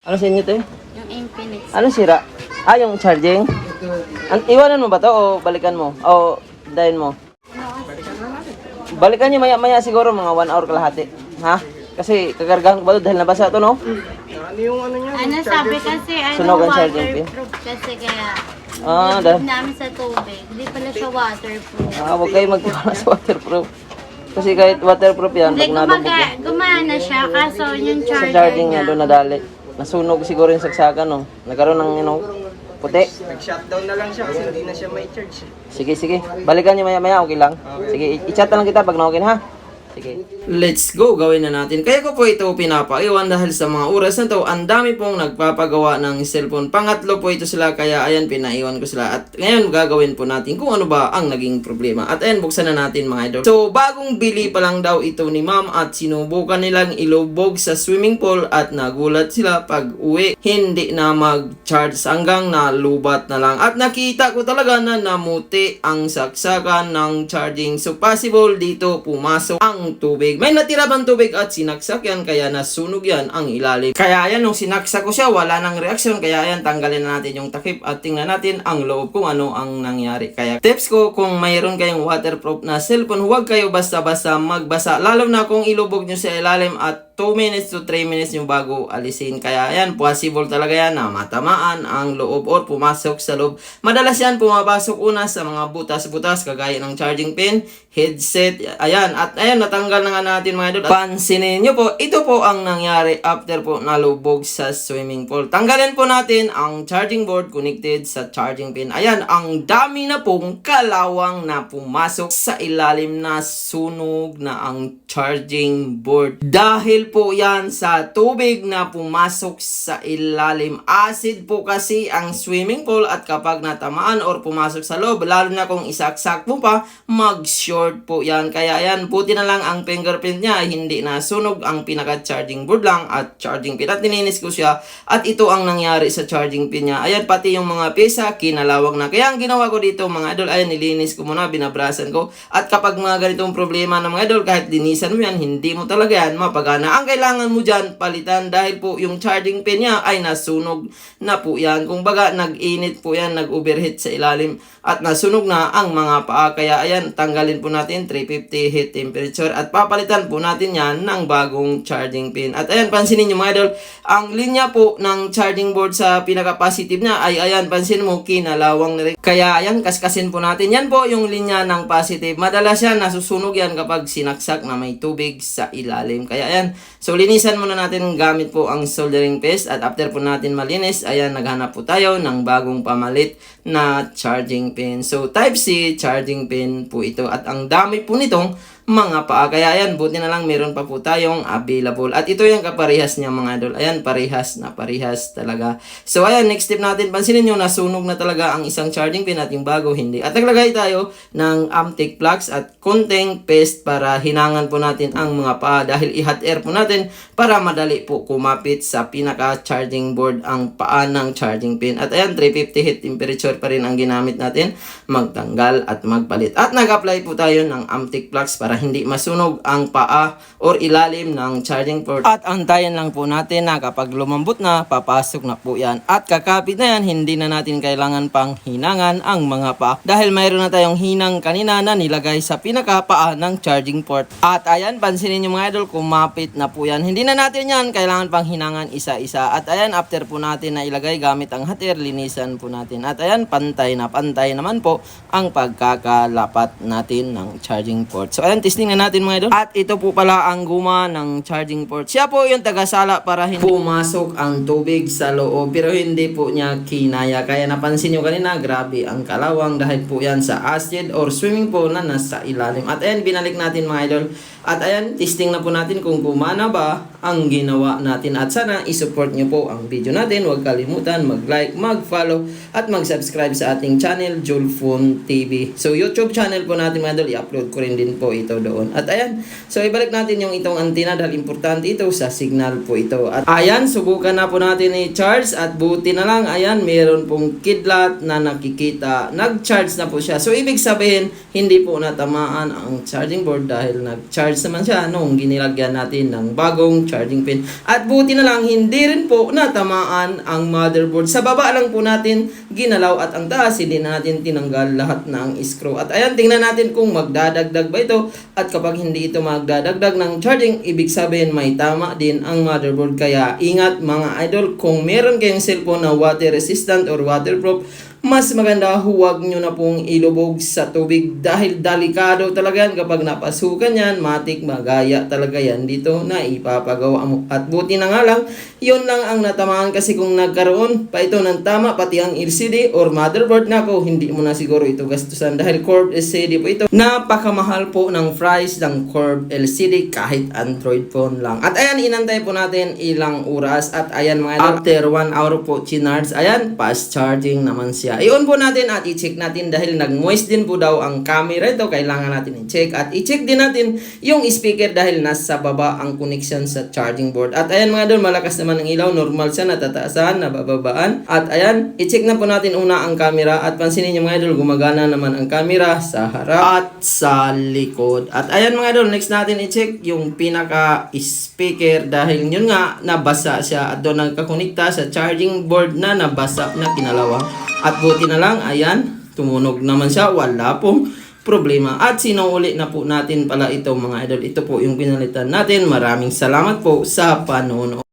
Ano sa inyo, te? Yung Infinix. Ano sira? Ah, yung charging? An iwanan mo ba to o balikan mo? O dahin mo? Balikan niyo maya-maya siguro mga 1 hour kalahati. Ha? Kasi kakargahan ko ba to dahil nabasa to, no? Ano yung ano niya? Ano sabi kasi, ano, Sunog ang charging pin? waterproof kasi kaya Ah, dahil. namin sa tubig. Hindi pala siya waterproof. Ah, huwag kayo magtiwala sa waterproof. Kasi kahit waterproof yan, Hindi, pag nalubog gumaga, yan, gumana siya, kaso yung sa charger charging niya niya. doon nadali. Nasunog siguro yung saksakan, no? Nagkaroon ng, you know, puti. Nag-shutdown na lang siya kasi hindi na siya may charge. Sige, sige. Balikan niyo maya-maya, okay lang. Sige, i-chat na lang kita pag na-okay na, ha? Sige. Let's go, gawin na natin. Kaya ko po ito pinapaiwan dahil sa mga oras na to, ang dami pong nagpapagawa ng cellphone. Pangatlo po ito sila, kaya ayan, pinaiwan ko sila. At ngayon, gagawin po natin kung ano ba ang naging problema. At ayan, buksan na natin mga idol. So, bagong bili pa lang daw ito ni ma'am at sinubukan nilang ilubog sa swimming pool at nagulat sila pag uwi. Hindi na mag-charge hanggang nalubat na lang. At nakita ko talaga na namuti ang saksakan ng charging. So, possible dito pumasok ang tubig. May natira bang tubig at sinaksak yan kaya nasunog yan ang ilalim. Kaya yan, nung sinaksak ko siya, wala nang reaksyon. Kaya yan, tanggalin na natin yung takip at tingnan natin ang loob kung ano ang nangyari. Kaya tips ko, kung mayroon kayong waterproof na cellphone, huwag kayo basta-basta magbasa. Lalo na kung ilubog nyo sa ilalim at 2 minutes to 3 minutes yung bago alisin. Kaya yan, possible talaga yan na matamaan ang loob or pumasok sa loob. Madalas yan pumapasok una sa mga butas-butas kagaya ng charging pin, headset, ayan. At ayan, natanggal na nga natin mga idol. Pansinin nyo po, ito po ang nangyari after po nalubog sa swimming pool. Tanggalin po natin ang charging board connected sa charging pin. Ayan, ang dami na pong kalawang na pumasok sa ilalim na sunog na ang charging board. Dahil po yan sa tubig na pumasok sa ilalim. Acid po kasi ang swimming pool at kapag natamaan or pumasok sa loob, lalo na kung isaksak mo pa, mag-short po yan. Kaya yan, buti na lang ang fingerprint niya, hindi na sunog ang pinaka-charging board lang at charging pin. At nilinis ko siya at ito ang nangyari sa charging pin niya. Ayan, pati yung mga pesa, kinalawag na. Kaya ang ginawa ko dito mga idol, ayan, nilinis ko muna, binabrasan ko. At kapag mga ganitong problema ng mga idol, kahit linisan mo yan, hindi mo talaga yan mapagana. Ang kailangan mo dyan, palitan dahil po yung charging pin niya ay nasunog na po yan. Kung baga, nag-init po yan, nag-overheat sa ilalim at nasunog na ang mga paa. Kaya ayan, tanggalin po natin 350 heat temperature at papalitan po natin yan ng bagong charging pin. At ayan, pansinin nyo mga idol, ang linya po ng charging board sa pinaka-positive niya ay ayan, pansin mo, kinalawang na rin. Kaya ayan, kaskasin po natin. Yan po yung linya ng positive. Madalas yan, nasusunog yan kapag sinaksak na may tubig sa ilalim. Kaya ayan, so linisan muna natin gamit po ang soldering paste at after po natin malinis, ayan, naghanap po tayo ng bagong pamalit na charging pin. So type C charging pin po ito at ang dami po nitong mga paa. Kaya ayan, buti na lang meron pa po tayong available. At ito yung kaparehas niya mga idol. Ayan, parehas na parehas talaga. So ayan, next step natin. Pansinin nyo, nasunog na talaga ang isang charging pin at yung bago hindi. At naglagay tayo ng Amtech plugs at konting paste para hinangan po natin ang mga paa dahil i-hot air po natin para madali po kumapit sa pinaka-charging board ang paa ng charging pin. At ayan, 350 heat temperature pa rin ang ginamit natin magtanggal at magpalit. At nag-apply po tayo ng Amtech plugs para hindi masunog ang paa or ilalim ng charging port. At antayin lang po natin na kapag lumambot na, papasok na po yan. At kakapit na yan, hindi na natin kailangan pang hinangan ang mga paa. Dahil mayroon na tayong hinang kanina na nilagay sa pinakapaa ng charging port. At ayan, pansinin nyo mga idol, kumapit na po yan. Hindi na natin yan, kailangan pang hinangan isa-isa. At ayan, after po natin na ilagay gamit ang hatir, linisan po natin. At ayan, pantay na pantay naman po ang pagkakalapat natin ng charging port. So ayan, testing na natin mga idol. At ito po pala ang guma ng charging port. Siya po yung tagasala para hindi pumasok ang tubig sa loob. Pero hindi po niya kinaya. Kaya napansin nyo kanina, grabe ang kalawang dahil po yan sa acid or swimming pool na nasa ilalim. At ayan, binalik natin mga idol. At ayan, testing na po natin kung gumana ba ang ginawa natin. At sana isupport nyo po ang video natin. Huwag kalimutan mag-like, mag-follow, at mag-subscribe sa ating channel, Julfun TV. So, YouTube channel po natin mga idol, i-upload ko rin din po ito doon. At ayan, so ibalik natin yung itong antenna dahil importante ito sa signal po ito. At ayan, subukan na po natin i-charge at buti na lang, ayan, meron pong kidlat na nakikita. Nag-charge na po siya. So, ibig sabihin, hindi po natamaan ang charging board dahil nag-charge nag-charge naman siya nung ginilagyan natin ng bagong charging pin. At buti na lang, hindi rin po natamaan ang motherboard. Sa baba lang po natin ginalaw at ang taas, hindi na natin tinanggal lahat ng screw. At ayan, tingnan natin kung magdadagdag ba ito. At kapag hindi ito magdadagdag ng charging, ibig sabihin may tama din ang motherboard. Kaya ingat mga idol, kung meron kayong cellphone na water resistant or waterproof, mas maganda huwag nyo na pong ilubog sa tubig dahil delikado talaga yan kapag napasukan yan, matik magaya talaga yan dito na ipapagawa mo. At buti na nga lang, yun lang ang natamaan kasi kung nagkaroon pa ito ng tama, pati ang LCD or motherboard na ko, hindi mo na siguro ito gastusan dahil curved LCD po ito. Napakamahal po ng price ng curved LCD kahit Android phone lang. At ayan, inantay po natin ilang oras at ayan mga after 1 hour po chinards, ayan, fast charging naman siya. I-on po natin at i-check natin dahil nag-moist din po daw ang camera ito, kailangan natin i-check at i-check din natin yung speaker dahil nasa baba ang connection sa charging board. At ayan mga idol, malakas naman ang ilaw, normal siya, natataasan, nabababaan. At ayan, i-check na po natin una ang camera at pansinin niyo mga idol, gumagana naman ang camera sa harap at sa likod. At ayan mga idol, next natin i-check yung pinaka speaker dahil yun nga, nabasa siya at doon nagkakonekta sa charging board na nabasa na kinalawang. At buti na lang, ayan, tumunog naman siya, wala pong problema. At sinuuli na po natin pala ito mga idol. Ito po yung pinalitan natin. Maraming salamat po sa panonood.